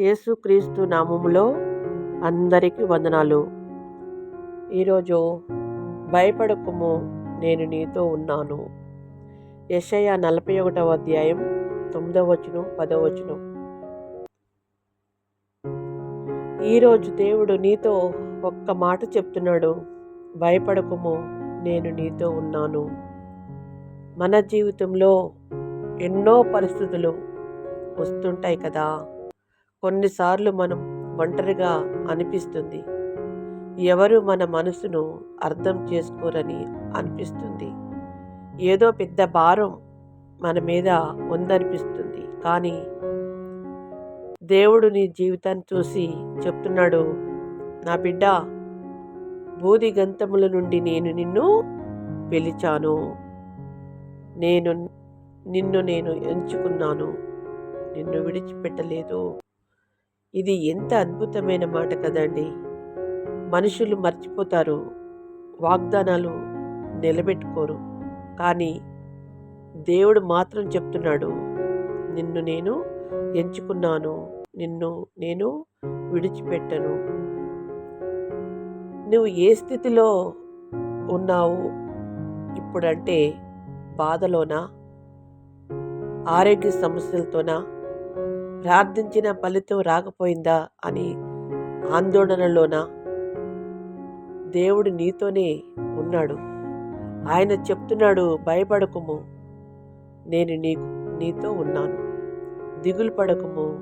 యేసుక్రీస్తు నామములో అందరికీ వందనాలు. ఈరోజు భయపడకుము నేను నీతో ఉన్నాను. యషయ నలభై ఒకటవ అధ్యాయం తొమ్మిదవ వచనం పదవ వచనం. ఈరోజు దేవుడు నీతో ఒక్క మాట చెప్తున్నాడు భయపడకుము నేను నీతో ఉన్నాను. మన జీవితంలో ఎన్నో పరిస్థితులు వస్తుంటాయి కదా. కొన్నిసార్లు మనం ఒంటరిగా అనిపిస్తుంది. ఎవరు మన మనసును అర్థం చేసుకోరని అనిపిస్తుంది. ఏదో పెద్ద భారం మన మీద ఉందనిపిస్తుంది. కానీ దేవుడు నీ జీవితాన్ని చూసి చెప్తున్నాడు నా బిడ్డ బూది గంతముల నుండి నేను నిన్ను పిలిచాను. నేను నిన్ను నేను ఎంచుకున్నాను. నిన్ను విడిచిపెట్టలేదు. ఇది ఎంత అద్భుతమైన మాట కదండి. మనుషులు మర్చిపోతారు వాగ్దానాలు నిలబెట్టుకోరు. కానీ దేవుడు మాత్రం చెప్తున్నాడు నిన్ను నేను ఎంచుకున్నాను నిన్ను నేను విడిచిపెట్టను. నువ్వు ఏ స్థితిలో ఉన్నావు? ఇప్పుడంటే బాధలోనా? ఆరోగ్య సమస్యలతోనా? ప్రార్థించిన ఫలితం రాకపోయిందా అని ఆందోళనలోన దేవుడు నీతోనే ఉన్నాడు. ఆయన చెప్తున్నాడు భయపడకుము నేను నీకు నీతో ఉన్నాను. దిగులు పడకము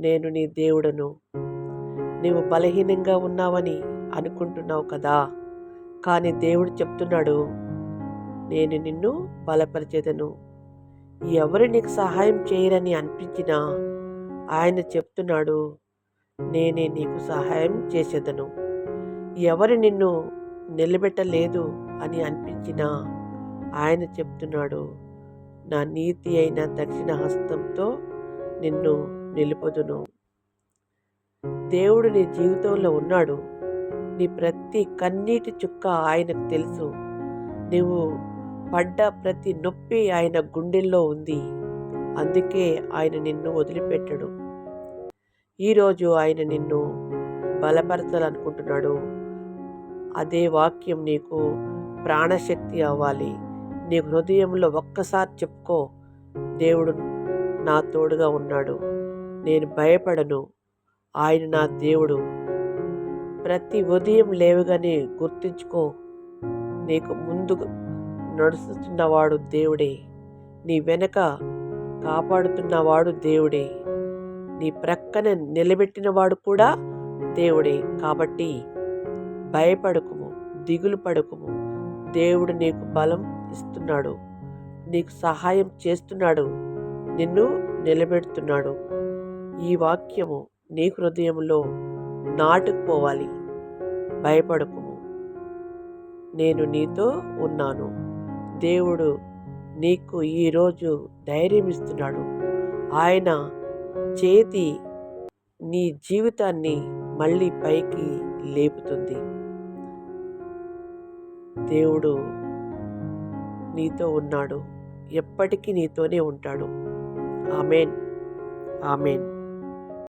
నేను నీ దేవుడను. నీవు బలహీనంగా ఉన్నావని అనుకుంటున్నావు కదా. కానీ దేవుడు చెప్తున్నాడు నేను నిన్ను బలపరిచేదను. ఎవరు నీకు సహాయం చేయరని అనిపించినా ఆయన చెప్తున్నాడు నేనే నీకు సహాయం చేసేదను. ఎవరు నిన్ను నిలబెట్టలేదు అని అనిపించినా ఆయన చెప్తున్నాడు నా నీతి అయిన దక్షిణ హస్తంతో నిన్ను నిలుపుదును. దేవుడు నీ జీవితంలో ఉన్నాడు. నీ ప్రతి కన్నీటి చుక్క ఆయనకు తెలుసు. నువ్వు పడ్డ ప్రతి నొప్పి ఆయన గుండెల్లో ఉంది. అందుకే ఆయన నిన్ను వదిలిపెట్టడు. ఈరోజు ఆయన నిన్ను బలపరచాలనుకుంటున్నాడు. అదే వాక్యం నీకు ప్రాణశక్తి అవ్వాలి. నీ హృదయంలో ఒక్కసారి చెప్పుకో దేవుడు నా తోడుగా ఉన్నాడు. నేను భయపడను. ఆయన నా దేవుడు. ప్రతి ఉదయం లేవగానే గుర్తుంచుకో నీకు ముందు నడుస్తున్నవాడు దేవుడే. నీ వెనక కాపాడుతున్నవాడు దేవుడే. నీ ప్రక్కన నిలబెట్టినవాడు కూడా దేవుడే. కాబట్టి భయపడకుము దిగులు పడకుము. దేవుడు నీకు బలం ఇస్తున్నాడు. నీకు సహాయం చేస్తున్నాడు. నిన్ను నిలబెడుతున్నాడు. ఈ వాక్యము నీ హృదయంలో నాటుకుపోవాలి. భయపడకుము. నేను నీతో ఉన్నాను. దేవుడు నీకు ఈరోజు ధైర్యం ఇస్తున్నాడు. ఆయన చేతి నీ జీవితాన్ని మళ్ళీ పైకి లేపుతుంది. దేవుడు నీతో ఉన్నాడు. ఎప్పటికీ నీతోనే ఉంటాడు. ఆమెన్. ఆమెన్.